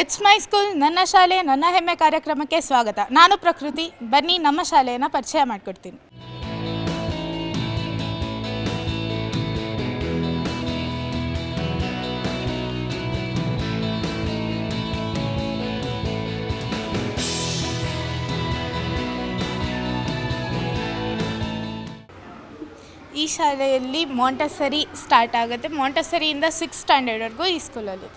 It's my school ನನ್ನ ಶಾಲೆ, ನನ್ನ ಹೆಮ್ಮೆ ಕಾರ್ಯಕ್ರಮಕ್ಕೆ ಸ್ವಾಗತ. ನಾನು ಪ್ರಕೃತಿ, ಬನ್ನಿ ನಮ್ಮ ಶಾಲೆಯನ್ನು ಪರಿಚಯ ಮಾಡಿಕೊಡ್ತೀನಿ. ಈ ಶಾಲೆಯಲ್ಲಿ ಮಾಂಟಸರಿ ಸ್ಟಾರ್ಟ್ ಆಗುತ್ತೆ. ಮಾಂಟಸರಿಯಿಂದ ಸಿಕ್ಸ್ ಸ್ಟ್ಯಾಂಡರ್ಡ್ವರೆಗೂ ಈ ಸ್ಕೂಲಲ್ಲಿ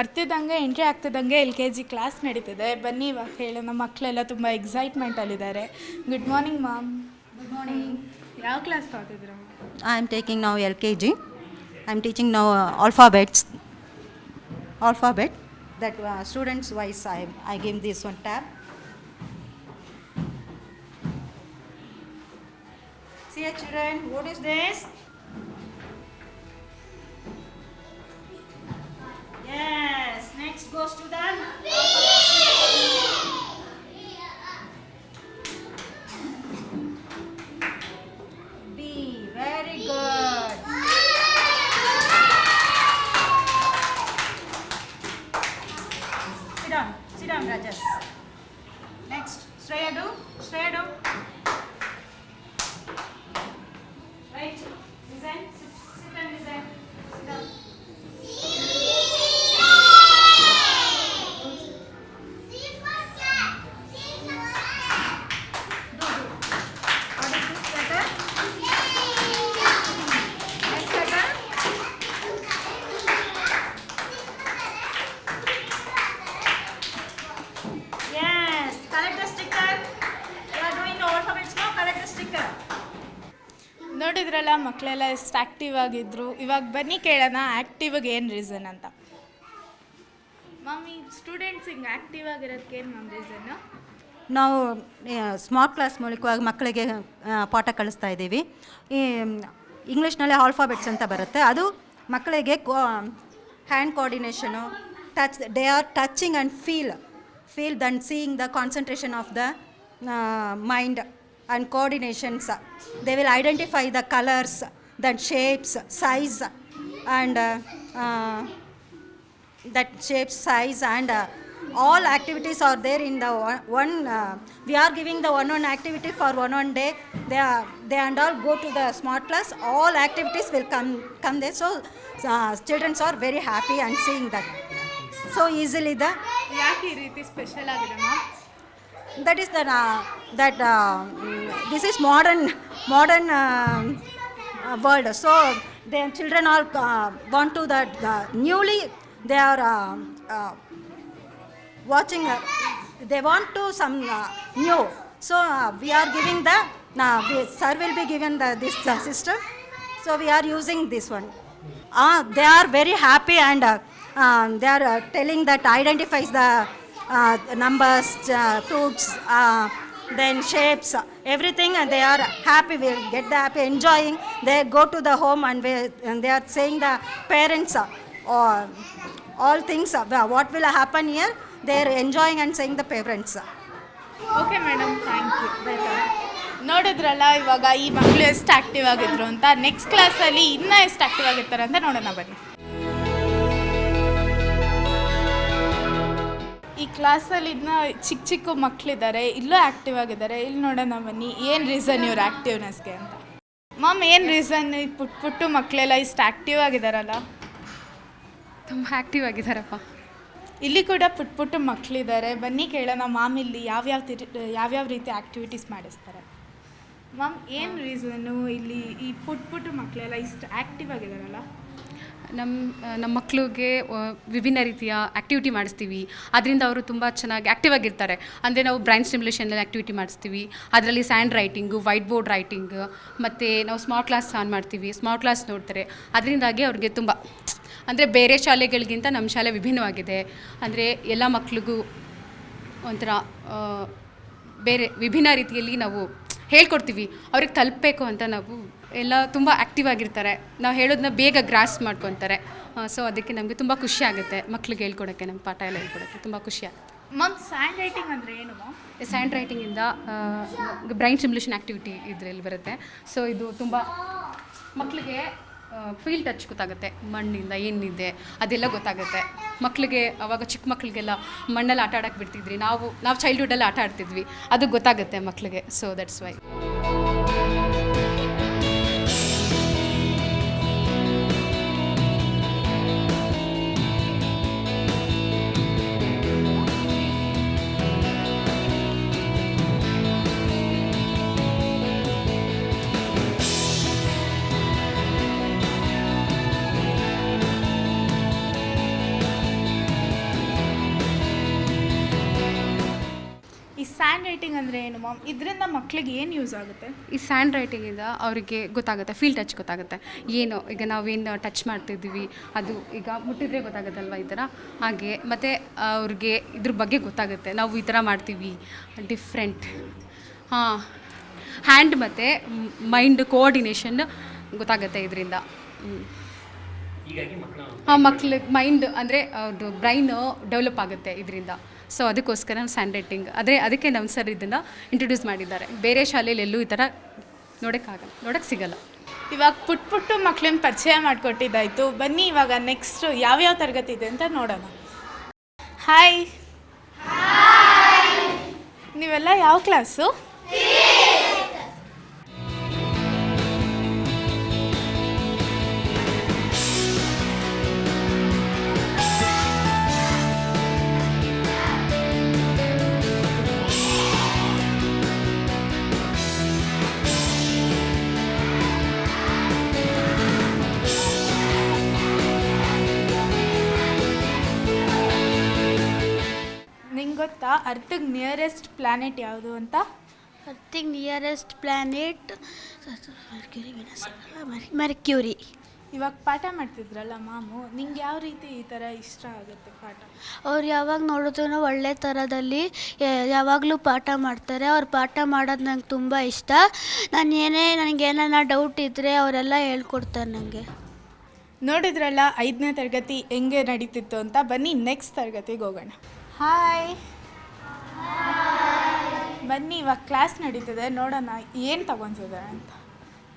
ಬರ್ತಿದ್ದಂಗೆ ಎಂಟ್ರಿ ಆಗ್ತಿದ್ದಂಗೆ ಎಲ್ ಕೆ ಜಿ ಕ್ಲಾಸ್ ನಡೀತಿದೆ. ಬನ್ನಿ ಇವಾಗ ಹೇಳಿ. ನಮ್ಮ ಮಕ್ಕಳೆಲ್ಲ ತುಂಬ ಎಕ್ಸೈಟ್ಮೆಂಟಲ್ಲಿದ್ದಾರೆ good morning ma'am good morning ಯಾವ ಕ್ಲಾಸ್ ತಗೋತಿದ್ರು ಐ ಆಮ್ ಟೇಕಿಂಗ್ ನಾವು L K G I am teaching ನಾವು alphabets alphabet that students wise I I give this one tap C H children what is this goes to. ಮಕ್ಕಳೆಲ್ಲ ಎಷ್ಟು active ಆಗಿದ್ರು. ಇವಾಗ ಬನ್ನಿ ಕೇಳೋಣ ಆ್ಯಕ್ಟಿವ್ಗೆ ಏನು ರೀಸನ್ ಅಂತ. ಮಮ್ಮಿ ಸ್ಟೂಡೆಂಟ್ಸ್ ಹಿಂಗೆ ಆ್ಯಕ್ಟಿವ್ ಆಗಿರೋದಕ್ಕೆ ಏನು ಮ್ಯಾಮ್ ರೀಸನ್ನು ನಾವು ಸ್ಮಾರ್ಟ್ ಕ್ಲಾಸ್ ಮೂಲಕವಾಗಿ ಮಕ್ಕಳಿಗೆ ಪಾಠ ಕಳಿಸ್ತಾ ಇದ್ದೀವಿ. ಈ ಇಂಗ್ಲೀಷ್ನಲ್ಲಿ ಆಲ್ಫಾಬೆಟ್ಸ್ ಅಂತ ಬರುತ್ತೆ. ಅದು ಮಕ್ಕಳಿಗೆ hand coordination touch they are touching and feel feel then seeing the concentration of the mind and coordinations they will identify the colours then shapes size and that shape size and uh, all activities are there in the one, one uh, we are giving the one one activity for one one day they are they and all go to the smart class all activities will come come there so uh, children are very happy and seeing that so easily the ಯಾಕೆ ಈ ರೀತಿ special ಆಗಿದೆ ma'am that is the uh, that uh, this is modern modern uh, uh, world. So the children all uh, want to that uh, newly they are uh, uh, watching uh, they want to some uh, new. So uh, we are giving the uh, we, sir will be given the this uh, system. So we are using this one. Uh, they are very happy and uh, uh, they are uh, telling that identifies the uh, numbers uh, fruits uh, then shapes everything and they are happy will get the happy enjoying they go to the home and, we, and they are saying the parents uh, or all things uh, what will happen here they are enjoying and saying the parents okay madam thank you ನೋಡಿದ್ರಲ್ಲ ಇವಾಗ ಈ ಮಕ್ಕಳು ಎಷ್ಟು active ಆಗಿದ್ರು ಅಂತ next ಕ್ಲಾಸಲ್ಲಿ ಇನ್ನೂ ಎಷ್ಟು ಆ್ಯಕ್ಟಿವ್ ಆಗಿರ್ತಾರೆ ಅಂತ ನೋಡೋಣ ಬನ್ನಿ ಈ ಕ್ಲಾಸಲ್ಲಿ ಇದನ್ನ ಚಿಕ್ಕ ಚಿಕ್ಕ ಮಕ್ಕಳಿದ್ದಾರೆ ಇಲ್ಲೂ ಆ್ಯಕ್ಟಿವ್ ಆಗಿದ್ದಾರೆ ಇಲ್ಲಿ ನೋಡೋಣ ಬನ್ನಿ ಏನು ರೀಸನ್ ಇವ್ರ ಆ್ಯಕ್ಟಿವ್ನೆಸ್ಗೆ ಅಂತ? ಮ್ಯಾಮ್ ಏನು ರೀಸನ್ ಈ ಪುಟ್ ಪುಟ್ಟು ಮಕ್ಕಳೆಲ್ಲ ಇಷ್ಟು ಆ್ಯಕ್ಟಿವ್ ಆಗಿದ್ದಾರಲ್ಲ ತುಂಬ ಆ್ಯಕ್ಟಿವ್ ಆಗಿದ್ದಾರಪ್ಪ ಇಲ್ಲಿ ಕೂಡ ಪುಟ್ ಪುಟ್ಟು ಮಕ್ಕಳಿದ್ದಾರೆ ಬನ್ನಿ ಕೇಳೋಣ ಮ್ಯಾಮ್ ಇಲ್ಲಿ ಯಾವ್ಯಾವ ತಿರಿ ಯಾವ್ಯಾವ ರೀತಿ ಆ್ಯಕ್ಟಿವಿಟೀಸ್ ಮಾಡಿಸ್ತಾರೆ? ಮ್ಯಾಮ್ ಏನು ರೀಸನ್ನು ಇಲ್ಲಿ ಈ ಪುಟ್ ಪುಟ್ಟು ಮಕ್ಕಳೆಲ್ಲ ಇಷ್ಟು ಆ್ಯಕ್ಟಿವ್ ಆಗಿದಾರಲ್ಲ? ನಮ್ಮ ನಮ್ಮ ಮಕ್ಕಳಿಗೆ ವಿಭಿನ್ನ ರೀತಿಯ ಆ್ಯಕ್ಟಿವಿಟಿ ಮಾಡಿಸ್ತೀವಿ. ಅದರಿಂದ ಅವರು ತುಂಬ ಚೆನ್ನಾಗಿ ಆ್ಯಕ್ಟಿವ್ ಆಗಿರ್ತಾರೆ. ಅಂದರೆ ನಾವು ಬ್ರೈನ್ ಸ್ಟಿಮ್ಯುಲೇಷನ್ ಆ್ಯಕ್ಟಿವಿಟಿ ಮಾಡಿಸ್ತೀವಿ. ಅದರಲ್ಲಿ sand writing white board writing ಮತ್ತು ನಾವು ಸ್ಮಾರ್ಟ್ ಕ್ಲಾಸ್ ಆನ್ ಮಾಡ್ತೀವಿ. ಸ್ಮಾರ್ಟ್ ಕ್ಲಾಸ್ ನೋಡ್ತಾರೆ. ಅದರಿಂದಾಗಿ ಅವ್ರಿಗೆ ತುಂಬ, ಅಂದರೆ ಬೇರೆ ಶಾಲೆಗಳಿಗಿಂತ ನಮ್ಮ ಶಾಲೆ ವಿಭಿನ್ನವಾಗಿದೆ. ಅಂದರೆ ಎಲ್ಲ ಮಕ್ಕಳಿಗೂ ಒಂಥರ ಬೇರೆ ವಿಭಿನ್ನ ರೀತಿಯಲ್ಲಿ ನಾವು ಹೇಳ್ಕೊಡ್ತೀವಿ. ಅವ್ರಿಗೆ ತಲುಪಬೇಕು ಅಂತ ನಾವು ಎಲ್ಲ ತುಂಬ ಆ್ಯಕ್ಟಿವ್ ಆಗಿರ್ತಾರೆ. ನಾವು ಹೇಳೋದನ್ನ ಬೇಗ ಗ್ರಾಸ್ ಮಾಡ್ಕೊತಾರೆ. ಸೊ ಅದಕ್ಕೆ ನಮಗೆ ತುಂಬ ಖುಷಿ ಆಗುತ್ತೆ. ಮಕ್ಳಿಗೆ ಹೇಳ್ಕೊಡೋಕ್ಕೆ ನಮ್ಮ ಪಾಠ ಎಲ್ಲ ಹೇಳ್ಕೊಡೋಕ್ಕೆ ತುಂಬ ಖುಷಿ ಆಗುತ್ತೆ. ಮ್ಯಾಮ್ ಸ್ಯಾಂಡ್ ರೈಟಿಂಗ್ ಅಂದರೆ ಏನು ಮ್ಯಾಮ್ ಸ್ಯಾಂಡ್ ರೈಟಿಂಗಿಂದ ಬ್ರೈನ್ ಸಿಮ್ಯುಲೇಷನ್ ಆ್ಯಕ್ಟಿವಿಟಿ ಇದರಲ್ಲಿ ಬರುತ್ತೆ. ಸೊ ಇದು ತುಂಬ ಮಕ್ಕಳಿಗೆ ಫೀಲ್ ಟಚ್ ಗೊತ್ತಾಗುತ್ತೆ. ಮಣ್ಣಿಂದ ಏನಿದೆ ಅದೆಲ್ಲ ಗೊತ್ತಾಗುತ್ತೆ. ಮಕ್ಕಳಿಗೆ ಅವಾಗ ಚಿಕ್ಕ ಮಕ್ಕಳಿಗೆಲ್ಲ ಮಣ್ಣಲ್ಲಿ ಆಟ ಆಡೋಕ್ಕೆ ಬಿಡ್ತಿದ್ರಿ. ನಾವು ನಾವು ಚೈಲ್ಡ್ಹುಡ್ಡಲ್ಲಿ ಆಟ ಆಡ್ತಿದ್ವಿ. ಅದು ಗೊತ್ತಾಗುತ್ತೆ ಮಕ್ಕಳಿಗೆ ಸೊ ದಟ್ಸ್ ವೈ ಮ್ಯಾಮ್ ಇದರಿಂದ ಮಕ್ಳಿಗೆ ಏನು ಯೂಸ್ ಆಗುತ್ತೆ? ಈ ಸ್ಯಾಂಡ್ ರೈಟಿಂಗಿಂದ ಅವರಿಗೆ ಗೊತ್ತಾಗುತ್ತೆ ಫೀಲ್ ಟಚ್ ಗೊತ್ತಾಗುತ್ತೆ. ಏನು ಈಗ ನಾವೇನು ಟಚ್ ಮಾಡ್ತಿದ್ದೀವಿ ಅದು ಈಗ ಮುಟ್ಟಿದ್ರೆ ಗೊತ್ತಾಗುತ್ತಲ್ವ ಈ ಥರ ಹಾಗೆ ಮತ್ತು ಅವ್ರಿಗೆ ಇದ್ರ ಬಗ್ಗೆ ಗೊತ್ತಾಗುತ್ತೆ ನಾವು ಈ ಥರ ಮಾಡ್ತೀವಿ ಡಿಫ್ರೆಂಟ್ ಹಾಂ ಹ್ಯಾಂಡ್ ಮತ್ತು ಮೈಂಡ್ ಕೋಆರ್ಡಿನೇಷನ್ ಗೊತ್ತಾಗುತ್ತೆ ಇದರಿಂದ. ಹಾಂ ಮಕ್ಳಿಗೆ ಮೈಂಡ್ ಅಂದರೆ ಅವ್ರದ್ದು ಬ್ರೈನು ಡೆವಲಪ್ ಆಗುತ್ತೆ ಇದರಿಂದ. ಸೊ ಅದಕ್ಕೋಸ್ಕರ ಸ್ಯಾಂಡ್ ರೈಟಿಂಗ್ ಅದೇ ಅದಕ್ಕೆ ನಮ್ಮ ಸರ್ ಇದನ್ನು ಇಂಟ್ರೊಡ್ಯೂಸ್ ಮಾಡಿದ್ದಾರೆ. ಬೇರೆ ಶಾಲೆಯಲ್ಲಿ ಎಲ್ಲೂ ಈ ಥರ ನೋಡೋಕ್ಕಾಗಲ್ಲ ನೋಡೋಕ್ಕೆ ಸಿಗಲ್ಲ. ಇವಾಗ ಪುಟ್ ಪುಟ್ಟು ಮಕ್ಳನ್ನ ಪರಿಚಯ ಮಾಡಿಕೊಟ್ಟಿದ್ದಾಯಿತು. ಬನ್ನಿ ಇವಾಗ ನೆಕ್ಸ್ಟ್ ಯಾವ್ಯಾವ ತರಗತಿ ಇದೆ ಅಂತ ನೋಡೋಣ. ಹಾಯ್ ನೀವೆಲ್ಲ ಯಾವ ಕ್ಲಾಸು ಗೊತ್ತಾ ನಿಯರೆಸ್ಟ್ ಪ್ಲಾನೆಟ್ ಯಾವುದು ಅಂತ? ಅರ್ಥಿಗೆ ನಿಯರೆಸ್ಟ್ ಪ್ಲ್ಯಾನೆಟ್ ಮರ್ಕ್ಯೂರಿ. ಇವಾಗ ಪಾಠ ಮಾಡ್ತಿದ್ರಲ್ಲ ಮಾಮು ನಿಂಗೆ ಯಾವ ರೀತಿ ಈ ಥರ ಇಷ್ಟ ಆಗುತ್ತೆ ಪಾಠ? ಅವ್ರು ಯಾವಾಗ ನೋಡಿದ್ರು ಒಳ್ಳೆ ಥರದಲ್ಲಿ ಯಾವಾಗಲೂ ಪಾಠ ಮಾಡ್ತಾರೆ. ಅವ್ರು ಪಾಠ ಮಾಡೋದು ನಂಗೆ ತುಂಬ ಇಷ್ಟ. ನಾನು ಏನೇ ನನಗೆ ಏನಾರ ಡೌಟ್ ಇದ್ದರೆ ಅವರೆಲ್ಲ ಹೇಳ್ಕೊಡ್ತಾರೆ ನನಗೆ ನೋಡಿದ್ರಲ್ಲ ಐದನೇ ತರಗತಿ ಹೆಂಗೆ ನಡೀತಿತ್ತು ಅಂತ? ಬನ್ನಿ ನೆಕ್ಸ್ಟ್ ತರಗತಿಗೆ ಹೋಗೋಣ. ಹಾಯ್ ಬನ್ನಿ ಇವಾಗ ಕ್ಲಾಸ್ ನಡೀತಿದೆ ನೋಡೋಣ ಏನು ತಗೊಂತಿದ್ದೆ ಅಂತ.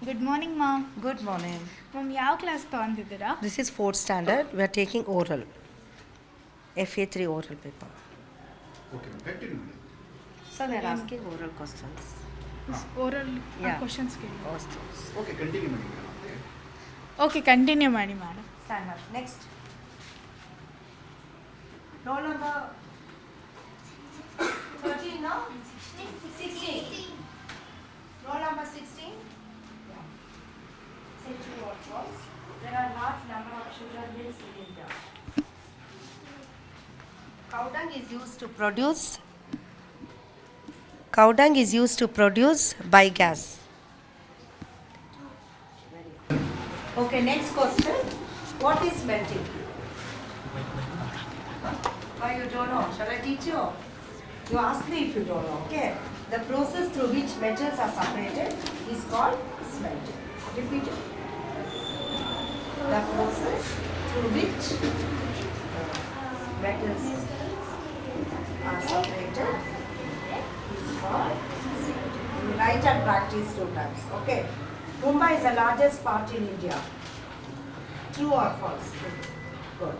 Good morning ma'am good morning ma'am ಯಾವ class ತಗೊಂತಿದ್ದೀರಾ this is fourth standard we are taking oral F A three oral paper sir are asking oral questions oral okay continue ಮಾಡಿ ಓಕೆ ಕಂಟಿನ್ಯೂ ಮಾಡಿ ma'am sir next roll 16. Roll number 16. Yeah. Say true or false. There are large number of sugar mills in India. Cow dung is used to produce. Cow dung is used to produce biogas. Okay, next question. What is melting? Why you don't know? Shall I teach you? You ask me if you don't know, okay? The process through which metals are separated is called smelting. Repeat it. The process through which uh, metals are separated is called smelting. Write and practice two times. Okay. Mumbai is the largest part in India. True or false? Good.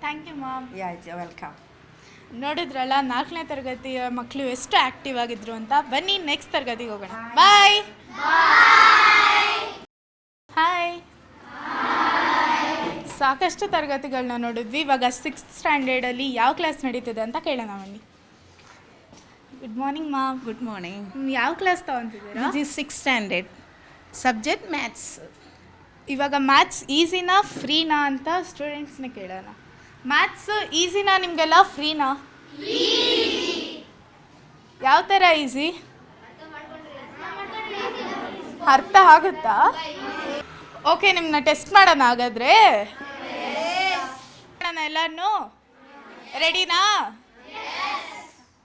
Thank you, Mom. Yeah, you're uh, welcome. ನೋಡಿದ್ರಲ್ಲ ನಾಲ್ಕನೇ ತರಗತಿಯ ಮಕ್ಕಳು ಎಷ್ಟು active ಆಗಿದ್ರು ಅಂತ. ಬನ್ನಿ next ತರಗತಿಗೆ ಹೋಗೋಣ. ಬಾಯ್ ಹಾಯ್ ಸಾಕಷ್ಟು ತರಗತಿಗಳನ್ನ ನೋಡಿದ್ವಿ. ಇವಾಗ ಸಿಕ್ಸ್ತ್ ಸ್ಟ್ಯಾಂಡರ್ಡಲ್ಲಿ ಯಾವ ಕ್ಲಾಸ್ ನಡೀತದೆ ಅಂತ ಕೇಳೋಣ ಬನ್ನಿ. Good morning ma'am good morning ಯಾವ ಕ್ಲಾಸ್ ತಗೊಂತಿದ್ದೀರಾ ಸಿಕ್ಸ್ ಸ್ಟ್ಯಾಂಡರ್ಡ್ ಸಬ್ಜೆಕ್ಟ್ ಮ್ಯಾಥ್ಸ್. ಇವಾಗ ಮ್ಯಾಥ್ಸ್ ಈಸಿನಾ ಫ್ರೀನಾ ಅಂತ ಸ್ಟೂಡೆಂಟ್ಸ್ನ ಕೇಳೋಣ. ಮ್ಯಾಥ್ಸ್ ಈಸಿನಾ ನಿಮಗೆಲ್ಲ? ಫ್ರೀನಾ ಯಾವ ಥರ ಈಸಿ ಅರ್ಥ ಆಗುತ್ತಾ? ಓಕೆ ನಿಮ್ಮನ್ನ ಟೆಸ್ಟ್ ಮಾಡೋಣ ಹಾಗಾದ್ರೆ? ಎಲ್ಲಾನು ರೆಡಿನಾ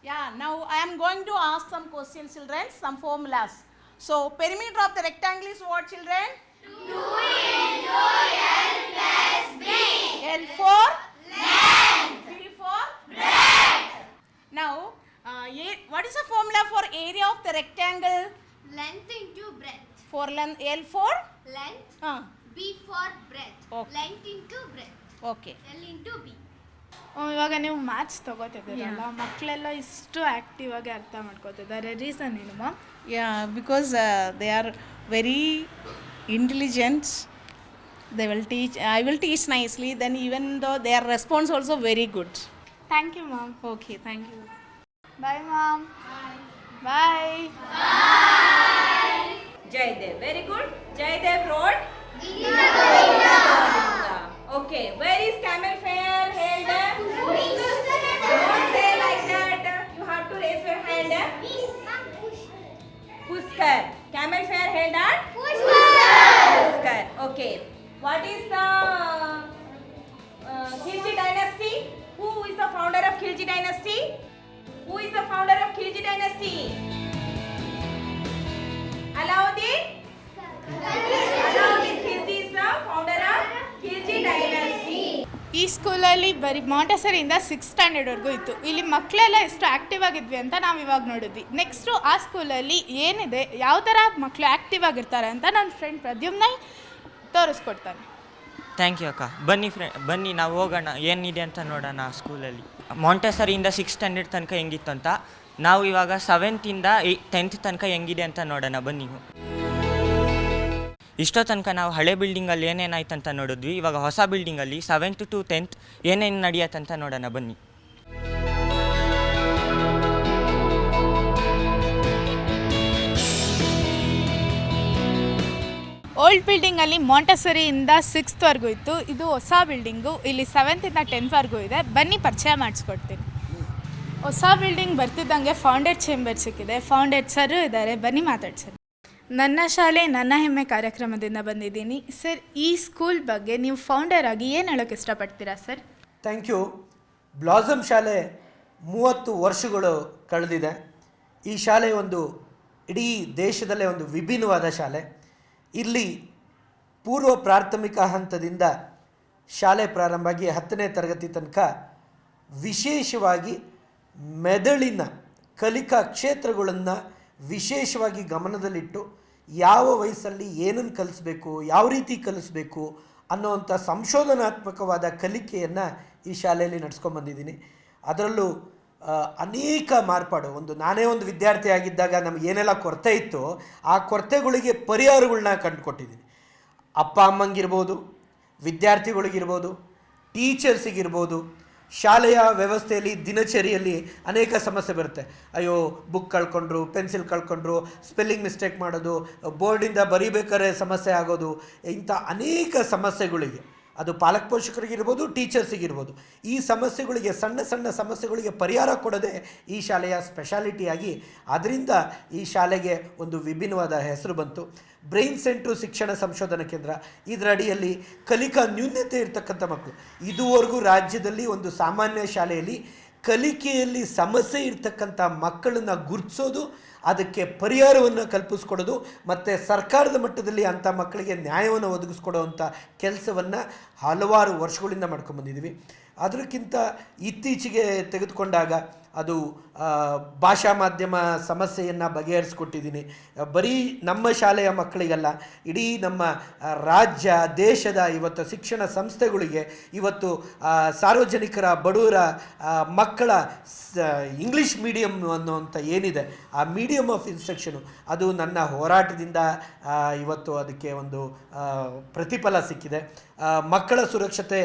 yeah now? I am going to ask some question childrens some formulas so perimeter of the rectangle is what children L four is the formula for area of the rectangle? Length into breadth. For length, L for? Length, Uh, B for breadth. Okay. Length into breadth. okay. L into B. ಇವಾಗ ನೀವು maths ತಗೋತಿದ್ದೀರಲ್ಲ ಮಕ್ಕಳೆಲ್ಲ ಇಷ್ಟು active ಆಗಿ ಅರ್ಥ ಮಾಡ್ಕೋತಿದ್ದಾರೆ reason ಏನು ma'am Yeah, because uh, they are very intelligent. They will teach. I will teach nicely. Then even though their response also very good. Thank you ma'am Okay, Bye, mom. Bye. Bye. Bye. Very good. Jaidev wrote. Okay. Where is camel fair held? ಮಾಂಟಸರಿಯಿಂದ six ಸ್ಟ್ಯಾಂಡರ್ಡ್ವರೆಗೂ ಇತ್ತು. ಇಲ್ಲಿ ಮಕ್ಕಳೆಲ್ಲ ಎಷ್ಟು active ಆಗಿದ್ವಿ ಅಂತ ನಾವು ಇವಾಗ ನೋಡಿದ್ವಿ. ನೆಕ್ಸ್ಟು ಆ ಸ್ಕೂಲಲ್ಲಿ ಏನಿದೆ, ಯಾವ ಥರ ಮಕ್ಕಳು ಆ್ಯಕ್ಟಿವ್ ಆಗಿರ್ತಾರೆ ಅಂತ ನನ್ನ ಫ್ರೆಂಡ್ ಪ್ರದ್ಯುಮ್ನ ತೋರಿಸ್ಕೊಡ್ತಾನೆ. ಥ್ಯಾಂಕ್ ಯು ಅಕ್ಕ. ಬನ್ನಿ ಫ್ರೆ ಬನ್ನಿ ನಾವು ಹೋಗೋಣ, ಏನಿದೆ ಅಂತ ನೋಡೋಣ ಆ ಸ್ಕೂಲಲ್ಲಿ ಮಾಂಟೆಸರಿಯಿಂದ ಸಿಕ್ಸ್ ಸ್ಟ್ಯಾಂಡರ್ಡ್ ತನಕ ಹೆಂಗಿತ್ತು ಅಂತ. ನಾವು ಇವಾಗ ಸೆವೆಂತಿಂದ ಏ ಟೆಂತ್ ತನಕ ಹೆಂಗಿದೆ ಅಂತ ನೋಡೋಣ, ಬನ್ನಿ ಇಷ್ಟೋ ತನಕ ನಾವು ಹಳೆ ಬಿಲ್ಡಿಂಗಲ್ಲಿ ಏನೇನಾಯ್ತು ಅಂತ ನೋಡಿದ್ವಿ. ಇವಾಗ ಹೊಸ ಬಿಲ್ಡಿಂಗಲ್ಲಿ ಸೆವೆಂತ್ ಟು ಟೆಂತ್ ಏನೇನು ನಡೆಯತ್ತಂತ ನೋಡೋಣ ಬನ್ನಿ. ಓಲ್ಡ್ ಬಿಲ್ಡಿಂಗಲ್ಲಿ ಮಾಂಟಸರಿಯಿಂದ ಸಿಕ್ಸ್ತ್ವರೆಗೂ ಇತ್ತು. ಇದು ಹೊಸ ಬಿಲ್ಡಿಂಗು ಇಲ್ಲಿ ಸೆವೆಂತಿಂದ ಟೆಂತ್ವರೆಗೂ ಇದೆ. ಬನ್ನಿ ಪರಿಚಯ ಮಾಡಿಸ್ಕೊಡ್ತೀನಿ. ಹೊಸ ಬಿಲ್ಡಿಂಗ್ ಬರ್ತಿದ್ದಂಗೆ ಫೌಂಡೆಡ್ ಚೇಂಬರ್ ಸಿಕ್ಕಿದೆ. ಫೌಂಡೆಡ್ ಸರ್ ಇದ್ದಾರೆ. ಬನ್ನಿ ಮಾತಾಡ್ಸೋಣ. ನನ್ನ ಶಾಲೆ ನನ್ನ ಹೆಮ್ಮೆ ಕಾರ್ಯಕ್ರಮದಿಂದ ಬಂದಿದ್ದೀನಿ. ಸರ್, ಈ ಸ್ಕೂಲ್ ಬಗ್ಗೆ ನೀವು ಫೌಂಡರ್ ಆಗಿ ಏನು ಹೇಳೋಕ್ಕೆ ಇಷ್ಟಪಡ್ತೀರಾ ಸರ್? ಥ್ಯಾಂಕ್ ಯು ಬ್ಲಾಸಮ್ ಶಾಲೆ ಮೂವತ್ತು ವರ್ಷಗಳು ಕಳೆದಿದೆ. ಈ ಶಾಲೆ ಒಂದು ಇಡೀ ದೇಶದಲ್ಲೇ ಒಂದು ವಿಭಿನ್ನವಾದ ಶಾಲೆ. ಇಲ್ಲಿ ಪೂರ್ವ ಪ್ರಾಥಮಿಕ ಹಂತದಿಂದ ಶಾಲೆ ಪ್ರಾರಂಭ ಆಗಿ ಹತ್ತನೇ ತರಗತಿ ತನಕ ವಿಶೇಷವಾಗಿ ಮೆದುಳಿನ ಕಲಿಕಾ ಕ್ಷೇತ್ರಗಳನ್ನು ವಿಶೇಷವಾಗಿ ಗಮನದಲ್ಲಿಟ್ಟು ಯಾವ ವಯಸ್ಸಲ್ಲಿ ಏನನ್ನು ಕಲಿಸ್ಬೇಕು, ಯಾವ ರೀತಿ ಕಲಿಸ್ಬೇಕು ಅನ್ನೋವಂಥ ಸಂಶೋಧನಾತ್ಮಕವಾದ ಕಲಿಕೆಯನ್ನು ಈ ಶಾಲೆಯಲ್ಲಿ ನಡೆಸ್ಕೊಂಡ್ಬಂದಿದ್ದೀನಿ ಅದರಲ್ಲೂ ಅನೇಕ ಮಾರ್ಪಾಡು. ಒಂದು, ನಾನೇ ಒಂದು ವಿದ್ಯಾರ್ಥಿ ಆಗಿದ್ದಾಗ ನಮ್ಗೆ ಏನೆಲ್ಲ ಕೊರತೆ ಇತ್ತು ಆ ಕೊರತೆಗಳಿಗೆ ಪರಿಹಾರಗಳನ್ನ ಕಂಡುಕೊಟ್ಟಿದ್ದೀನಿ. ಅಪ್ಪ ಅಮ್ಮಂಗಿರ್ಬೋದು, ವಿದ್ಯಾರ್ಥಿಗಳಿಗಿರ್ಬೋದು, ಟೀಚರ್ಸಿಗಿರ್ಬೋದು ಶಾಲೆಯ ವ್ಯವಸ್ಥೆಯಲ್ಲಿ ದಿನಚರಿಯಲ್ಲಿ ಅನೇಕ ಸಮಸ್ಯೆ ಬರುತ್ತೆ. ಅಯ್ಯೋ ಬುಕ್ ಕಳ್ಕೊಂಡ್ರು ಪೆನ್ಸಿಲ್ ಕಳ್ಕೊಂಡ್ರು ಸ್ಪೆಲ್ಲಿಂಗ್ ಮಿಸ್ಟೇಕ್ ಮಾಡೋದು ಬೋರ್ಡಿಂದ ಬರೀಬೇಕಾದ್ರೆ ಸಮಸ್ಯೆ ಆಗೋದು, ಇಂಥ ಅನೇಕ ಸಮಸ್ಯೆಗಳಿಗೆ ಅದು ಪಾಲಕ ಪೋಷಕರಿಗಿರ್ಬೋದು, ಟೀಚರ್ಸಿಗಿರ್ಬೋದು. ಈ ಸಮಸ್ಯೆಗಳಿಗೆ, ಸಣ್ಣ ಸಣ್ಣ ಸಮಸ್ಯೆಗಳಿಗೆ ಪರಿಹಾರ ಕೊಡದೆ ಈ ಶಾಲೆಯ ಸ್ಪೆಷಾಲಿಟಿಯಾಗಿ ಅದರಿಂದ ಈ ಶಾಲೆಗೆ ಒಂದು ವಿಭಿನ್ನವಾದ ಹೆಸರು ಬಂತು. ಬ್ರೈನ್ ಸೆಂಟ್ರು ಶಿಕ್ಷಣ ಸಂಶೋಧನಾ ಕೇಂದ್ರ. ಇದರ ಅಡಿಯಲ್ಲಿ ಕಲಿಕಾ ನ್ಯೂನ್ಯತೆ ಇರತಕ್ಕಂಥ ಮಕ್ಕಳು. ಇದುವರೆಗೂ ರಾಜ್ಯದಲ್ಲಿ ಒಂದು ಸಾಮಾನ್ಯ ಶಾಲೆಯಲ್ಲಿ ಕಲಿಕೆಯಲ್ಲಿ ಸಮಸ್ಯೆ ಇರ್ತಕ್ಕಂಥ ಮಕ್ಕಳನ್ನು ಗುರುತಿಸೋದು ಅದಕ್ಕೆ ಪರಿಹಾರವನ್ನು ಕಲ್ಪಿಸ್ಕೊಡೋದು ಮತ್ತು ಸರ್ಕಾರದ ಮಟ್ಟದಲ್ಲಿ ಅಂಥ ಮಕ್ಕಳಿಗೆ ನ್ಯಾಯವನ್ನು ಒದಗಿಸ್ಕೊಡುವಂಥ ಕೆಲಸವನ್ನು ಹಲವಾರು ವರ್ಷಗಳಿಂದ ಮಾಡ್ಕೊಂಬಂದಿದ್ದೀವಿ. ಅದಕ್ಕಿಂತ ಇತ್ತೀಚೆಗೆ ತೆಗೆದುಕೊಂಡಾಗ ಅದು ಭಾಷಾ ಮಾಧ್ಯಮ ಸಮಸ್ಯೆಯನ್ನು ಬಗೆಹರಿಸ್ಕೊಟ್ಟಿದ್ದೀನಿ. ಬರೀ ನಮ್ಮ ಶಾಲೆಯ ಮಕ್ಕಳಿಗಲ್ಲ, ಇಡೀ ನಮ್ಮ ರಾಜ್ಯ, ದೇಶದ ಇವತ್ತು ಶಿಕ್ಷಣ ಸಂಸ್ಥೆಗಳಿಗೆ ಇವತ್ತು ಸಾರ್ವಜನಿಕರ, ಬಡವರ ಮಕ್ಕಳ ಇಂಗ್ಲೀಷ್ ಮೀಡಿಯಮ್ ಅನ್ನುವಂಥ ಏನಿದೆ, ಆ ಮೀಡಿಯಮ್ ಆಫ್ ಇನ್ಸ್ಟ್ರಕ್ಷನು, ಅದು ನನ್ನ ಹೋರಾಟದಿಂದ ಇವತ್ತು ಅದಕ್ಕೆ ಒಂದು ಪ್ರತಿಫಲ ಸಿಕ್ಕಿದೆ. ಮಕ್ಕಳ ಸುರಕ್ಷತೆ,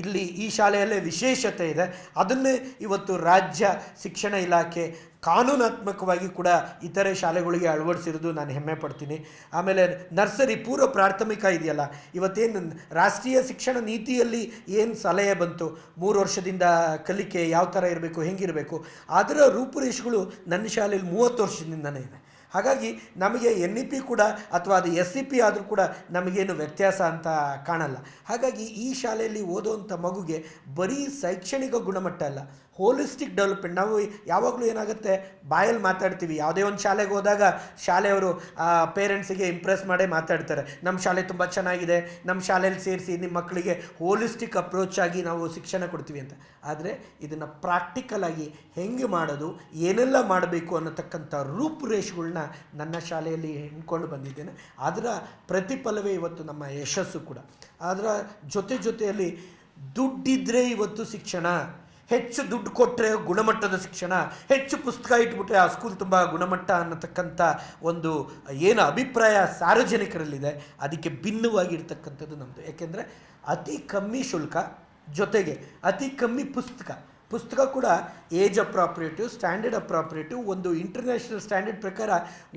ಇಲ್ಲಿ ಈ ಶಾಲೆಯಲ್ಲೇ ವಿಶೇಷತೆ ಇದೆ. ಅದನ್ನೇ ಇವತ್ತು ರಾಜ್ಯ ಶಿಕ್ಷಣ ಇಲಾಖೆ ಕಾನೂನಾತ್ಮಕವಾಗಿ ಕೂಡ ಇತರೆ ಶಾಲೆಗಳಿಗೆ ಅಳವಡಿಸಿರೋದು ನಾನು ಹೆಮ್ಮೆ ಪಡ್ತೀನಿ. ಆಮೇಲೆ ನರ್ಸರಿ, ಪೂರ್ವ ಪ್ರಾಥಮಿಕ ಇದೆಯಲ್ಲ, ಇವತ್ತೇನು ರಾಷ್ಟ್ರೀಯ ಶಿಕ್ಷಣ ನೀತಿಯಲ್ಲಿ ಏನು ಸಲಹೆ ಬಂತು? ಮೂರು ವರ್ಷದಿಂದ ಕಲಿಕೆ ಯಾವ ಥರ ಇರಬೇಕು, ಹೆಂಗಿರಬೇಕು? ಅದರ ರೂಪುರೇಷೆಗಳು ನನ್ನ ಶಾಲೆಯಲ್ಲಿ ಮೂವತ್ತು ವರ್ಷದಿಂದನೇ ಇದೆ. ಹಾಗಾಗಿ ನಮಗೆ ಎನ್ ಇ ಪಿ ಕೂಡ ಅಥವಾ ಅದು ಎಸ್ ಸಿ ಪಿ ಆದರೂ ಕೂಡ ನಮಗೇನು ವ್ಯತ್ಯಾಸ ಅಂತ ಕಾಣಲ್ಲ. ಹಾಗಾಗಿ ಈ ಶಾಲೆಯಲ್ಲಿ ಓದುವಂಥ ಮಗುಗೆ ಬರೀ ಶೈಕ್ಷಣಿಕ ಗುಣಮಟ್ಟ ಅಲ್ಲ ಹೋಲಿಸ್ಟಿಕ್ ಡೆವಲಪ್ಮೆಂಟ್ ನಾವು ಯಾವಾಗಲೂ ಏನಾಗುತ್ತೆ, ಬಾಯಲ್ಲಿ ಮಾತಾಡ್ತೀವಿ. ಯಾವುದೇ ಒಂದು ಶಾಲೆಗೆ ಹೋದಾಗ ಶಾಲೆಯವರು ಪೇರೆಂಟ್ಸಿಗೆ ಇಂಪ್ರೆಸ್ ಮಾಡೇ ಮಾತಾಡ್ತಾರೆ. ನಮ್ಮ ಶಾಲೆ ತುಂಬ ಚೆನ್ನಾಗಿದೆ. ನಮ್ಮ ಶಾಲೆಯಲ್ಲಿ ಸೇರಿಸಿ ನಿಮ್ಮ ಮಕ್ಕಳಿಗೆ ಹೋಲಿಸ್ಟಿಕ್ ಅಪ್ರೋಚ್ ಆಗಿ ನಾವು ಶಿಕ್ಷಣ ಕೊಡ್ತೀವಿ ಅಂತ. ಆದರೆ ಇದನ್ನು ಪ್ರಾಕ್ಟಿಕಲಾಗಿ ಹೆಂಗೆ ಮಾಡೋದು, ಏನೆಲ್ಲ ಮಾಡಬೇಕು ಅನ್ನತಕ್ಕಂಥ ರೂಪುರೇಷೆಗಳನ್ನ ನನ್ನ ಶಾಲೆಯಲ್ಲಿ ಹೆಣ್ಕೊಂಡು ಬಂದಿದ್ದೇನೆ. ಅದರ ಪ್ರತಿಫಲವೇ ಇವತ್ತು ನಮ್ಮ ಯಶಸ್ಸು ಕೂಡ. ಅದರ ಜೊತೆ ಜೊತೆಯಲ್ಲಿ ದುಡ್ಡಿದ್ರೆ ಇವತ್ತು ಶಿಕ್ಷಣ. ಹೆಚ್ಚು ದುಡ್ಡು ಕೊಟ್ಟರೆ ಗುಣಮಟ್ಟದ ಶಿಕ್ಷಣ, ಹೆಚ್ಚು ಪುಸ್ತಕ ಇಟ್ಬಿಟ್ರೆ ಆ ಸ್ಕೂಲ್ ತುಂಬ ಗುಣಮಟ್ಟ ಅನ್ನತಕ್ಕಂಥ ಒಂದು ಏನು ಅಭಿಪ್ರಾಯ ಸಾರ್ವಜನಿಕರಲ್ಲಿದೆ, ಅದಕ್ಕೆ ಭಿನ್ನವಾಗಿರ್ತಕ್ಕಂಥದ್ದು ನಮ್ಮದು ಯಾಕೆಂದರೆ ಅತಿ ಕಮ್ಮಿ ಶುಲ್ಕ ಜೊತೆಗೆ ಅತಿ ಕಮ್ಮಿ ಪುಸ್ತಕ. ಪುಸ್ತಕ ಕೂಡ ಏಜ್ ಅಪ್ರಾಪ್ರಿಯೇಟಿವ್ ಸ್ಟ್ಯಾಂಡರ್ಡ್ ಅಪ್ರಾಪ್ರಿಯೇಟಿವ್ ಒಂದು ಇಂಟರ್ನ್ಯಾಷನಲ್ ಸ್ಟ್ಯಾಂಡರ್ಡ್ ಪ್ರಕಾರ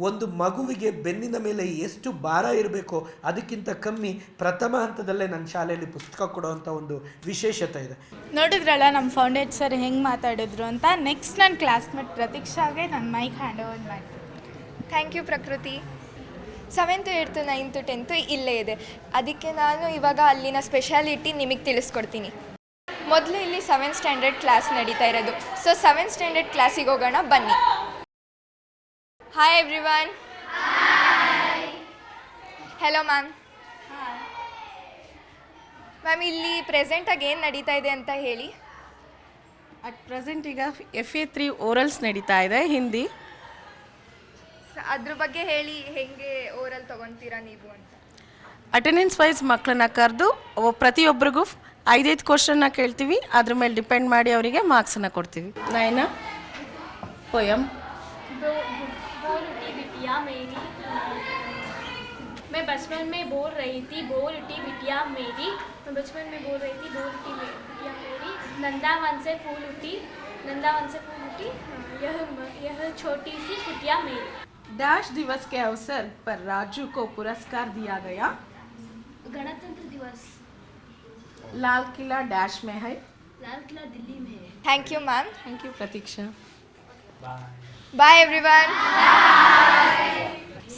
ಒಂದು ಮಗುವಿಗೆ ಬೆನ್ನಿನ ಮೇಲೆ ಎಷ್ಟು ಭಾರ ಇರಬೇಕೋ ಅದಕ್ಕಿಂತ ಕಮ್ಮಿ ಪ್ರಥಮ ಹಂತದಲ್ಲೇ ನನ್ನ ಶಾಲೆಯಲ್ಲಿ ಪುಸ್ತಕ ಕೊಡುವಂಥ ಒಂದು ವಿಶೇಷತೆ ಇದೆ. ನೋಡಿದ್ರಲ್ಲ ನಮ್ಮ ಫೌಂಡೇಟ್ ಸರ್ ಹೆಂಗೆ ಮಾತಾಡಿದ್ರು ಅಂತ? ನೆಕ್ಸ್ಟ್ ನನ್ನ ಕ್ಲಾಸ್ಮೇಟ್ ಪ್ರತೀಕ್ಷಾಗೆ ನನ್ನ ಮೈಕ್ ಹ್ಯಾಂಡ್ ಓವರ್ ಮಾಡ್ತೀನಿ. Thank you Prakriti. Seventh eighth ninth tenth ಇಲ್ಲೇ ಇದೆ. ಅದಕ್ಕೆ ನಾನು ಇವಾಗ ಅಲ್ಲಿನ ಸ್ಪೆಷಾಲಿಟಿ ನಿಮಗೆ ತಿಳಿಸ್ಕೊಡ್ತೀನಿ. ಮೊದಲು ಇಲ್ಲಿ ಸೆವೆಂತ್ ಸ್ಟ್ಯಾಂಡರ್ಡ್ ಕ್ಲಾಸ್ ನಡೀತಾ ಇರೋದು. ಸೊ ಸೆವೆನ್ ಸ್ಟ್ಯಾಂಡರ್ಡ್ ಕ್ಲಾಸಿಗೆ ಹೋಗೋಣ ಬನ್ನಿ. Hi every hello ma'am ma'am ಇಲ್ಲಿ ಪ್ರೆಸೆಂಟಾಗಿ ಏನು ನಡೀತಾ ಇದೆ ಅಂತ ಹೇಳಿ. ಅಟ್ ಪ್ರೆಸೆಂಟ್ ಈಗ ಎಫ್ ಎ ತ್ರೀ ಓರಲ್ಸ್ ನಡೀತಾ ಇದೆ ಹಿಂದಿ. ಅದ್ರ ಬಗ್ಗೆ ಹೇಳಿ ಹೆಂಗೆ ಓರಲ್ ತೊಗೊತೀರಾ ನೀವು ಅಂತ. ಅಟೆಂಡೆನ್ಸ್ ವೈಸ್ ಮಕ್ಕಳನ್ನ ಕರೆದು ಪ್ರತಿಯೊಬ್ಬರಿಗೂ ಐದೈದು ಕ್ವಶನ್ನ ಕೇಳ್ತೀವಿ ಅದ್ರ ಮೇಲೆ ಡಿಪೆಂಡ್ ಮಾಡಿ ಅವರಿಗೆ ಮಾರ್ಕ್ಸನ್ನು ಕೊಡ್ತೀವಿ ನೈನಾ ಪೊಯಮ್ बोल उठी बिटिया मेरी मैं बचपन में बोल रही थी बोल उठी बिटिया मेरी मैं बचपन में बोल रही थी बोल उठी मे- बिटिया मेरी नंदा वन से फूल उठी नंदा वन से फूल उठी यह यह छोटी सी कुटिया मेरी डैश दिवस के अवसर पर राजू को पुरस्कार दिया गया गणतंत्र दिवस लाल किला डैश में है लाल किला दिल्ली में है thank you ma'am thank you Pratiksha bye everyone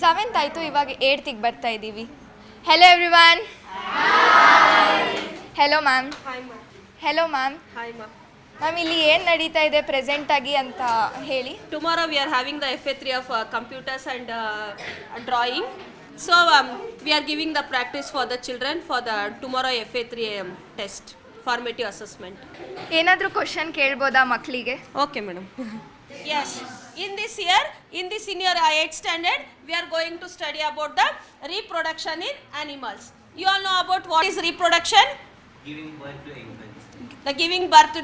seventh ಆಯಿತು ಇವಾಗ ಏಡ್ತಿಗೆ ಬರ್ತಾ ಇದ್ದೀವಿ hello everyone hello ma'am hello ma'am ma'am ಇಲ್ಲಿ ಏನು ನಡೀತಾ ಇದೆ ಪ್ರೆಸೆಂಟಾಗಿ ಅಂತ ಹೇಳಿ Tomorrow we are having the FA3 of uh, computers and uh, drawing. So um, we are giving the practice for the children for the tomorrow FA3 um, test, formative assessment. ಏನಾದರೂ question ಕೇಳ್ಬೋದಾ ಮಕ್ಕಳಿಗೆ Okay, madam. yes. In this year, in the senior uh, 8th standard, we are going to study about the reproduction in animals. You all know about what is reproduction? The giving birth to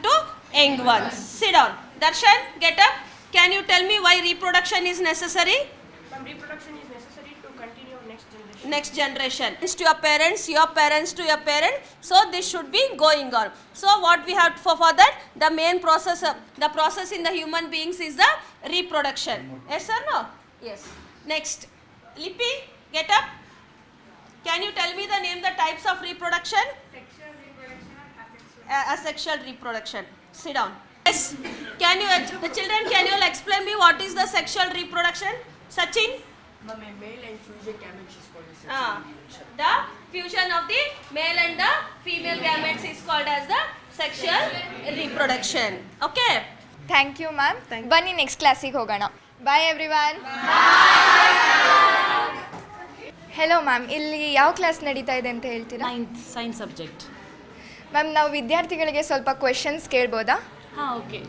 young ones. Sit down. Darshan, get up. Can you tell me why reproduction is necessary? reproduction next generation. To your parents your parents to your parents so this should be going on. So what we have for, for that the main process uh, the process in the human beings is the reproduction. Yes or no? Yes. Next. Lippy get up. Can you tell me the name the types of reproduction? Sexual reproduction or asexual. Reproduction. Sit down. Yes. Can you the children can you all explain me what is the sexual reproduction? Sachin? Ah, the fusion of the male and the female gametes is called as the sexual reproduction. Okay. Thank you ma'am ಬನ್ನಿ next ಕ್ಲಾಸಿಗೆ ಹೋಗೋಣ bye every hello ma'am ಇಲ್ಲಿ ಯಾವ class ನಡೀತಾ ಇದೆ ಅಂತ ಹೇಳ್ತೀರಾ Ninth science subject. Ma'am ನಾವು ವಿದ್ಯಾರ್ಥಿಗಳಿಗೆ ಸ್ವಲ್ಪ ಕ್ವೆಶನ್ಸ್ ಕೇಳ್ಬೋದಾ ಹಾಂ okay.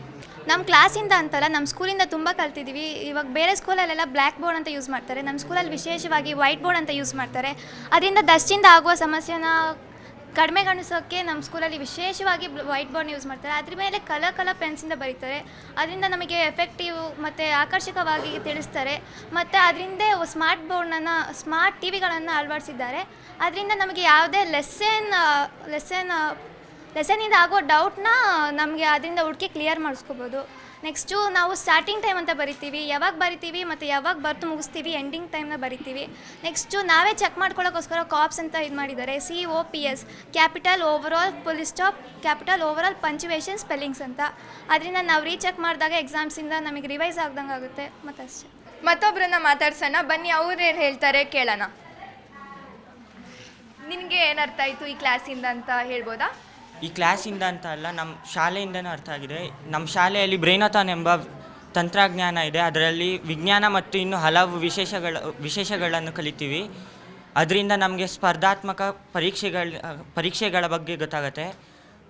ನಮ್ಮ ಕ್ಲಾಸಿಂದ ಅಂತಲ್ಲ ನಮ್ಮ ಸ್ಕೂಲಿಂದ ತುಂಬ ಕಲ್ತಿದ್ದೀವಿ ಇವಾಗ ಬೇರೆ ಸ್ಕೂಲಲ್ಲೆಲ್ಲ ಬ್ಲ್ಯಾಕ್ ಬೋರ್ಡ್ ಅಂತ ಯೂಸ್ ಮಾಡ್ತಾರೆ. ನಮ್ಮ ಸ್ಕೂಲಲ್ಲಿ ವಿಶೇಷವಾಗಿ ವೈಟ್ ಬೋರ್ಡ್ ಅಂತ ಯೂಸ್ ಮಾಡ್ತಾರೆ. ಅದರಿಂದ ದಸ್ಟಿಂದ ಆಗುವ ಸಮಸ್ಯೆನ ಕಡಿಮೆಗೊಳಿಸೋಕ್ಕೆ ನಮ್ಮ ಸ್ಕೂಲಲ್ಲಿ ವಿಶೇಷವಾಗಿ ವೈಟ್ ಬೋರ್ಡ್ ಯೂಸ್ ಮಾಡ್ತಾರೆ. ಅದ್ರ ಮೇಲೆ ಕಲರ್ ಕಲರ್ ಪೆನ್ಸಿಂದ ಬರೀತಾರೆ. ಅದರಿಂದ ನಮಗೆ ಎಫೆಕ್ಟಿವ್ ಮತ್ತು ಆಕರ್ಷಕವಾಗಿ ತಿಳಿಸ್ತಾರೆ. ಮತ್ತು ಅದರಿಂದ ಸ್ಮಾರ್ಟ್ ಬೋರ್ಡ್ನ ಸ್ಮಾರ್ಟ್ ಟಿ ವಿಗಳನ್ನು ಅಳವಡಿಸಿದ್ದಾರೆ. ಅದರಿಂದ ನಮಗೆ ಯಾವುದೇ ಲೆಸ್ಸನ್ ಲೆಸ್ಸನ್ ಲೆಸನಿಂದ ಆಗೋ ಡೌಟ್ನ ನಮಗೆ ಅದರಿಂದ ಹುಡುಕಿ ಕ್ಲಿಯರ್ ಮಾಡಿಸ್ಕೋಬೋದು. ನೆಕ್ಸ್ಟು ನಾವು ಸ್ಟಾರ್ಟಿಂಗ್ ಟೈಮ್ ಅಂತ ಬರಿತೀವಿ. ಯಾವಾಗ ಬರಿತೀವಿ ಮತ್ತು ಯಾವಾಗ ಬರ್ತು ಮುಗಿಸ್ತೀವಿ ಎಂಡಿಂಗ್ ಟೈಮ್ನ ಬರಿತೀವಿ. ನೆಕ್ಸ್ಟು ನಾವೇ ಚೆಕ್ ಮಾಡ್ಕೊಳ್ಳೋಕ್ಕೋಸ್ಕರ ಕಾಪ್ಸ್ ಅಂತ ಇದು ಮಾಡಿದ್ದಾರೆ. C O P S capital overall full stop capital overall punctuation spellings ಅಂತ. ಅದರಿಂದ ನಾವು ರೀಚೆಕ್ ಮಾಡಿದಾಗ ಎಕ್ಸಾಮ್ಸಿಂದ ನಮಗೆ ರಿವೈಸ್ ಆಗ್ದಂಗೆ ಆಗುತ್ತೆ. ಮತ್ತು ಅಷ್ಟೇ. ಮತ್ತೊಬ್ಬರನ್ನ ಮಾತಾಡ್ಸೋಣ. ಬನ್ನಿ, ಅವ್ರು ಏನು ಹೇಳ್ತಾರೆ ಕೇಳೋಣ. ನಿನಗೆ ಏನರ್ಥ ಆಯಿತು ಈ ಕ್ಲಾಸಿಂದ ಅಂತ ಹೇಳ್ಬೋದಾ? ಈ ಕ್ಲಾಸಿಂದ ಅಂತ ಅಲ್ಲ ನಮ್ಮ ಶಾಲೆಯಿಂದನೂ ಅರ್ಥ ಆಗಿದೆ. ನಮ್ಮ ಶಾಲೆಯಲ್ಲಿ ಬ್ರೈನಥಾನ್ ಎಂಬ ತಂತ್ರಜ್ಞಾನ ಇದೆ. ಅದರಲ್ಲಿ ವಿಜ್ಞಾನ ಮತ್ತು ಇನ್ನು ಹಲವು ವಿಶೇಷಗಳ, ವಿಶೇಷಗಳನ್ನು ಕಲಿತೀವಿ. ಅದರಿಂದ ನಮಗೆ ಸ್ಪರ್ಧಾತ್ಮಕ ಪರೀಕ್ಷೆಗಳ ಪರೀಕ್ಷೆಗಳ ಬಗ್ಗೆ ಗೊತ್ತಾಗುತ್ತೆ.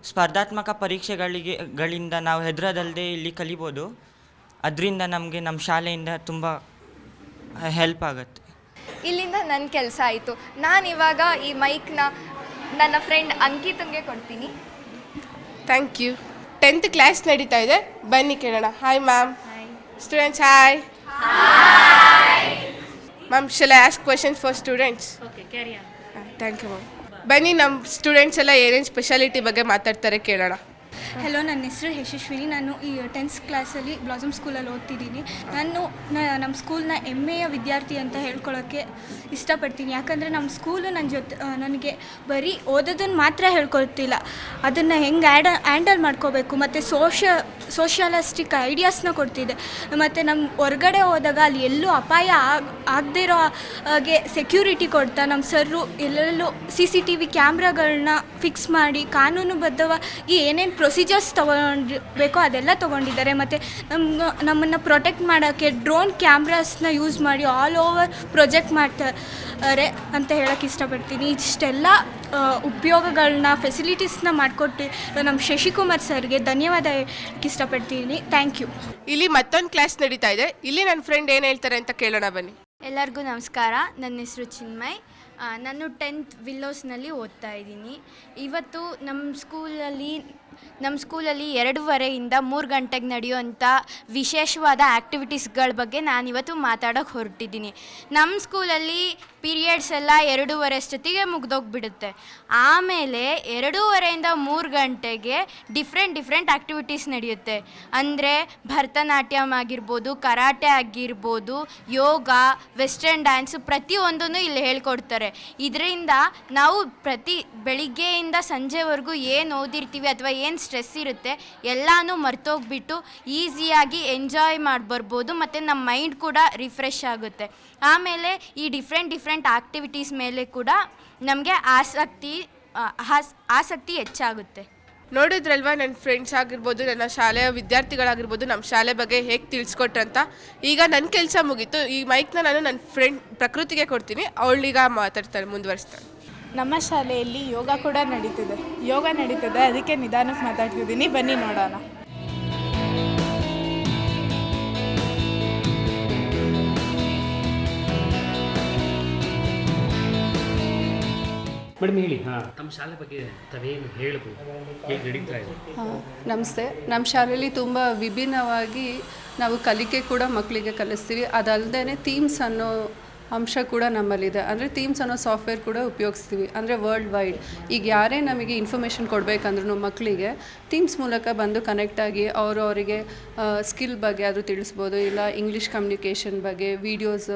ಸ್ಪರ್ಧಾತ್ಮಕ ಪರೀಕ್ಷೆಗಳಿಗೆ, ಗಳಿಂದ ನಾವು ಹೆದರದಲ್ಲದೆ ಇಲ್ಲಿ ಕಲಿಬೋದು. ಅದರಿಂದ ನಮಗೆ ನಮ್ಮ ಶಾಲೆಯಿಂದ ತುಂಬ ಹೆಲ್ಪ್ ಆಗುತ್ತೆ. ಇಲ್ಲಿಂದ ನನ್ನ ಕೆಲಸ ಆಯಿತು. ನಾನು ಇವಾಗ ಈ ಮೈಕ್ನ ನನ್ನ ಫ್ರೆಂಡ್ ಅಂಕಿತಂಗೆ ಕೊಡ್ತೀನಿ. ಥ್ಯಾಂಕ್ ಯು ಟೆಂತ್ ಕ್ಲಾಸ್ ನಡೀತಾ ಇದೆ. ಬನ್ನಿ ಕೇಳೋಣ. Hi ma'am students hi ma'am shall ask question for students thank you ma'am ಬನ್ನಿ ನಮ್ಮ ಸ್ಟೂಡೆಂಟ್ಸ್ ಎಲ್ಲ ಏನೇನು ಸ್ಪೆಷಾಲಿಟಿ ಬಗ್ಗೆ ಮಾತಾಡ್ತಾರೆ ಕೇಳೋಣ. ಹಲೋ ನನ್ನ ಹೆಸರು ಯಶಸ್ವಿನಿ. ನಾನು ಈ ಟೆನ್ತ್ ಕ್ಲಾಸಲ್ಲಿ ಬ್ಲಾಸಮ್ ಸ್ಕೂಲಲ್ಲಿ ಓದ್ತಿದ್ದೀನಿ. ನಾನು ನಮ್ಮ ಸ್ಕೂಲ್ನ ಹೆಮ್ಮೆಯ ವಿದ್ಯಾರ್ಥಿ ಅಂತ ಹೇಳ್ಕೊಳ್ಳೋಕ್ಕೆ ಇಷ್ಟಪಡ್ತೀನಿ. ಯಾಕಂದರೆ ನಮ್ಮ ಸ್ಕೂಲು ನನ್ನ ಜೊತೆ ನನಗೆ ಬರೀ ಓದೋದನ್ನು ಮಾತ್ರ ಹೇಳ್ಕೊಳ್ತಿಲ್ಲ. ಅದನ್ನು ಹೆಂಗೆ ಆ್ಯಡ ಹ್ಯಾಂಡಲ್ ಮಾಡ್ಕೋಬೇಕು. ಮತ್ತು ಸೋಷ ಸೋಷಿಯಲಿಸ್ಟಿಕ್ ಐಡಿಯಾಸ್ನ ಕೊಡ್ತಿದೆ. ಮತ್ತು ನಮ್ಮ ಹೊರಗಡೆ ಹೋದಾಗ ಅಲ್ಲಿ ಎಲ್ಲೂ ಅಪಾಯ ಆಗ, ಆಗದೇ ಇರೋ ಹಾಗೆ ಸೆಕ್ಯೂರಿಟಿ ಕೊಡ್ತಾ ನಮ್ಮ ಸರ್ರು ಎಲ್ಲೆಲ್ಲೂ ಸಿ ಸಿ ಟಿ ವಿ ಕ್ಯಾಮ್ರಾಗಳನ್ನ ಫಿಕ್ಸ್ ಮಾಡಿ, ಕಾನೂನುಬದ್ಧವಾಗಿ ಏನೇನು ಪ್ರೊಸೀಜರ್ಸ್ ತೊಗೊಂಡಿರ್ಬೇಕೋ ಅದೆಲ್ಲ ತೊಗೊಂಡಿದ್ದಾರೆ. ಮತ್ತು ನಮ್ಮ ನಮ್ಮನ್ನು ಪ್ರೊಟೆಕ್ಟ್ ಮಾಡೋಕ್ಕೆ ಡ್ರೋನ್ ಕ್ಯಾಮ್ರಾಸ್ನ ಯೂಸ್ ಮಾಡಿ ಆಲ್ ಓವರ್ ಪ್ರೊಜೆಕ್ಟ್ ಮಾಡ್ತಾರೆ ಅಂತ ಹೇಳೋಕ್ಕೆ ಇಷ್ಟಪಡ್ತೀನಿ. ಇಷ್ಟೆಲ್ಲ ಉಪಯೋಗಗಳನ್ನ ಫೆಸಿಲಿಟೀಸ್ನ ಮಾಡಿಕೊಟ್ಟು ನಮ್ಮ ಶಶಿಕುಮಾರ್ ಸರ್ಗೆ ಧನ್ಯವಾದ ಹೇಳಕ್ಕೆ ಇಷ್ಟಪಡ್ತೀನಿ. ಥ್ಯಾಂಕ್ ಯು ಇಲ್ಲಿ ಮತ್ತೊಂದು ಕ್ಲಾಸ್ ನಡೀತಾ ಇದೆ. ಇಲ್ಲಿ ನನ್ನ ಫ್ರೆಂಡ್ ಏನು ಹೇಳ್ತಾರೆ ಅಂತ ಕೇಳೋಣ ಬನ್ನಿ. ಎಲ್ಲರಿಗೂ ನಮಸ್ಕಾರ. ನನ್ನ ಹೆಸರು ಚಿನ್ಮಯ್. ನಾನು ಟೆಂತ್ ವಿಲ್ಲೋಸ್ನಲ್ಲಿ ಓದ್ತಾ ಇದ್ದೀನಿ. ಇವತ್ತು ನಮ್ಮ ಸ್ಕೂಲಲ್ಲಿ ನಮ್ಮ ಸ್ಕೂಲಲ್ಲಿ ಎರಡೂವರೆಯಿಂದ ಮೂರು ಗಂಟೆಗೆ ನಡೆಯುವಂಥ ವಿಶೇಷವಾದ ಆ್ಯಕ್ಟಿವಿಟೀಸ್ಗಳ ಬಗ್ಗೆ ನಾನಿವತ್ತು ಮಾತಾಡೋಕ್ಕೆ ಹೊರಟಿದ್ದೀನಿ. ನಮ್ಮ ಸ್ಕೂಲಲ್ಲಿ ಪೀರಿಯಡ್ಸ್ ಎಲ್ಲ ಎರಡೂವರೆ ಅಷ್ಟೊತ್ತಿಗೆ ಮುಗ್ದೋಗ್ಬಿಡುತ್ತೆ. ಆಮೇಲೆ ಎರಡೂವರೆಯಿಂದ ಮೂರು ಗಂಟೆಗೆ ಡಿಫ್ರೆಂಟ್ ಡಿಫ್ರೆಂಟ್ ಆ್ಯಕ್ಟಿವಿಟೀಸ್ ನಡೆಯುತ್ತೆ. ಅಂದರೆ ಭರತನಾಟ್ಯಂ ಆಗಿರ್ಬೋದು, ಕರಾಟೆ ಆಗಿರ್ಬೋದು, ಯೋಗ, ವೆಸ್ಟರ್ನ್ ಡ್ಯಾನ್ಸು ಪ್ರತಿಯೊಂದನ್ನು ಇಲ್ಲಿ ಹೇಳ್ಕೊಡ್ತಾರೆ. ಇದರಿಂದ ನಾವು ಪ್ರತಿ ಬೆಳಿಗ್ಗೆಯಿಂದ ಸಂಜೆವರೆಗೂ ಏನು ಓದಿರ್ತೀವಿ ಅಥವಾ ಏನು ಸ್ಟ್ರೆಸ್ ಇರುತ್ತೆ ಎಲ್ಲನೂ ಮರ್ತೋಗ್ಬಿಟ್ಟು ಈಸಿಯಾಗಿ ಎಂಜಾಯ್ ಮಾಡಿ ಬರ್ಬೋದು ಮತ್ತು ನಮ್ಮ ಮೈಂಡ್ ಕೂಡ ರಿಫ್ರೆಶ್ ಆಗುತ್ತೆ. ಆಮೇಲೆ ಈ ಡಿಫ್ರೆಂಟ್ ಡಿಫ್ರೆಂಟ್ ಆ್ಯಕ್ಟಿವಿಟೀಸ್ ಮೇಲೆ ಕೂಡ ನಮಗೆ ಆಸಕ್ತಿ ಆಸ್- ಆಸಕ್ತಿ ಹೆಚ್ಚಾಗುತ್ತೆ. ನೋಡಿದ್ರಲ್ವಾ ನನ್ನ ಫ್ರೆಂಡ್ಸ್ ಆಗಿರ್ಬೋದು ನನ್ನ ಶಾಲೆಯ ವಿದ್ಯಾರ್ಥಿಗಳಾಗಿರ್ಬೋದು ನಮ್ಮ ಶಾಲೆ ಬಗ್ಗೆ ಹೇಗೆ ತಿಳಿಸ್ಕೊಟ್ರಂತ ಈಗ ನನ್ನ ಕೆಲಸ ಮುಗೀತು. ಈ ಮೈಕ್ನ ನಾನು ನನ್ನ ಫ್ರೆಂಡ್ ಪ್ರಕೃತಿಗೆ ಕೊಡ್ತೀನಿ. ಅವಳೀಗ ಮಾತಾಡ್ತಾಳೆ ಮುಂದುವರಿಸ್ತಾಳೆ. ನಮ್ಮ ಶಾಲೆಯಲ್ಲಿ ಯೋಗ ಕೂಡ ನಡೀತಿದೆ. ಯೋಗ ನಡೀತದೆ. ಅದಕ್ಕೆ ನಿಧಾನಕ್ಕೆ ಮಾತಾಡ್ತಿದ್ದೀನಿ. ಬನ್ನಿ ನೋಡೋಣ. ಮೇಡಮ್ ಹೇಳಿ ಹಾಂ. ತಮ್ಮ ಶಾಲೆ ಬಗ್ಗೆ ತಾವೇನು ಹೇಳ್ಬೋದು? ಹೇಗೆ ನಡೀತಾ ಇದೆ? ನಮಸ್ತೆ. ನಮ್ಮ ಶಾಲೆಯಲ್ಲಿ ತುಂಬ ವಿಭಿನ್ನವಾಗಿ ನಾವು ಕಲಿಕೆ ಕೂಡ ಮಕ್ಕಳಿಗೆ ಕಲಿಸ್ತೀವಿ. ಅದಲ್ಲದೆ ಥೀಮ್ಸ್ ಅನ್ನೋ ಅಂಶ ಕೂಡ ನಮ್ಮಲ್ಲಿದೆ. ಅಂದರೆ ಥೀಮ್ಸ್ ಅನ್ನೋ ಸಾಫ್ಟ್ವೇರ್ ಕೂಡ ಉಪಯೋಗಿಸ್ತೀವಿ. ಅಂದರೆ ವರ್ಲ್ಡ್ ವೈಡ್ ಈಗ ಯಾರೇ ನಮಗೆ ಇನ್ಫಾರ್ಮೇಷನ್ ಕೊಡಬೇಕಂದ್ರೂ ಮಕ್ಕಳಿಗೆ ಥೀಮ್ಸ್ ಮೂಲಕ ಬಂದು ಕನೆಕ್ಟ್ ಆಗಿ ಅವರು ಅವರಿಗೆ ಸ್ಕಿಲ್ ಬಗ್ಗೆ ಆದರೂ ತಿಳಿಸ್ಬೋದು. ಇಲ್ಲ ಇಂಗ್ಲೀಷ್ ಕಮ್ಯುನಿಕೇಷನ್ ಬಗ್ಗೆ ವೀಡಿಯೋಸ್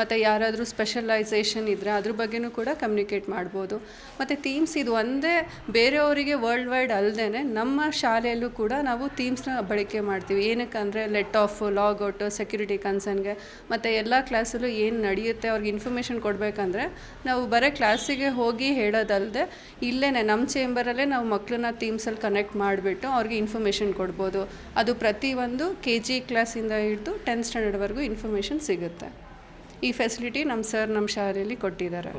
ಮತ್ತು ಯಾರಾದರೂ ಸ್ಪೆಷಲೈಸೇಷನ್ ಇದ್ದರೆ ಅದ್ರ ಬಗ್ಗೆನೂ ಕೂಡ ಕಮ್ಯುನಿಕೇಟ್ ಮಾಡ್ಬೋದು. ಮತ್ತು ಥೀಮ್ಸ್ ಇದು ಒಂದೇ ಬೇರೆಯವರಿಗೆ ವರ್ಲ್ಡ್ ವೈಡ್ ಅಲ್ಲದೇ ನಮ್ಮ ಶಾಲೆಯಲ್ಲೂ ಕೂಡ ನಾವು ಥೀಮ್ಸ್ನ ಬಳಕೆ ಮಾಡ್ತೀವಿ. ಏನಕ್ಕೆ ಅಂದರೆ let of log out security ಕನ್ಸರ್ನ್ಗೆ ಮತ್ತು ಎಲ್ಲ ಕ್ಲಾಸಲ್ಲೂ ಏನು ನಡೆಯುತ್ತೆ ಅವ್ರಿಗೆ ಇನ್ಫಾರ್ಮೇಷನ್ ಕೊಡಬೇಕಂದ್ರೆ ನಾವು ಬರೀ ಕ್ಲಾಸಿಗೆ ಹೋಗಿ ಹೇಳೋದಲ್ಲದೆ ಇಲ್ಲೇ ನಮ್ಮ ಚೇಂಬರಲ್ಲೇ ನಾವು ಮಕ್ಕಳನ್ನ ಥೀಮ್ಸಲ್ಲಿ ಕನೆಕ್ಟ್ ಮಾಡಿಬಿಟ್ಟು ಅವ್ರಿಗೆ ಇನ್ಫಾರ್ಮೇಷನ್ ಕೊಡ್ಬೋದು. ಅದು ಪ್ರತಿಯೊಂದು ಕೆ ಜಿ ಕ್ಲಾಸಿಂದ ಹಿಡಿದು ಟೆಂತ್ ಸ್ಟ್ಯಾಂಡರ್ಡ್ವರೆಗೂ ಇನ್ಫಾರ್ಮೇಷನ್ ಸಿಗುತ್ತೆ. ಈ ಫೆಸಿಲಿಟಿ ನಮ್ಮ ಸರ್ ನಮ್ಮ ಶಾಲೆಯಲ್ಲಿ ಕೊಟ್ಟಿದ್ದಾರೆ.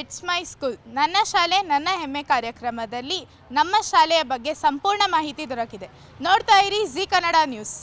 ಇಟ್ಸ್ ಮೈ ಸ್ಕೂಲ್ ನನ್ನ ಶಾಲೆ ನನ್ನ ಹೆಮ್ಮೆ ಕಾರ್ಯಕ್ರಮದಲ್ಲಿ ನಮ್ಮ ಶಾಲೆಯ ಬಗ್ಗೆ ಸಂಪೂರ್ಣ ಮಾಹಿತಿ ದೊರಕಿದೆ. ನೋಡ್ತಾ ಇರಿ ಜಿ ಕನ್ನಡ ನ್ಯೂಸ್.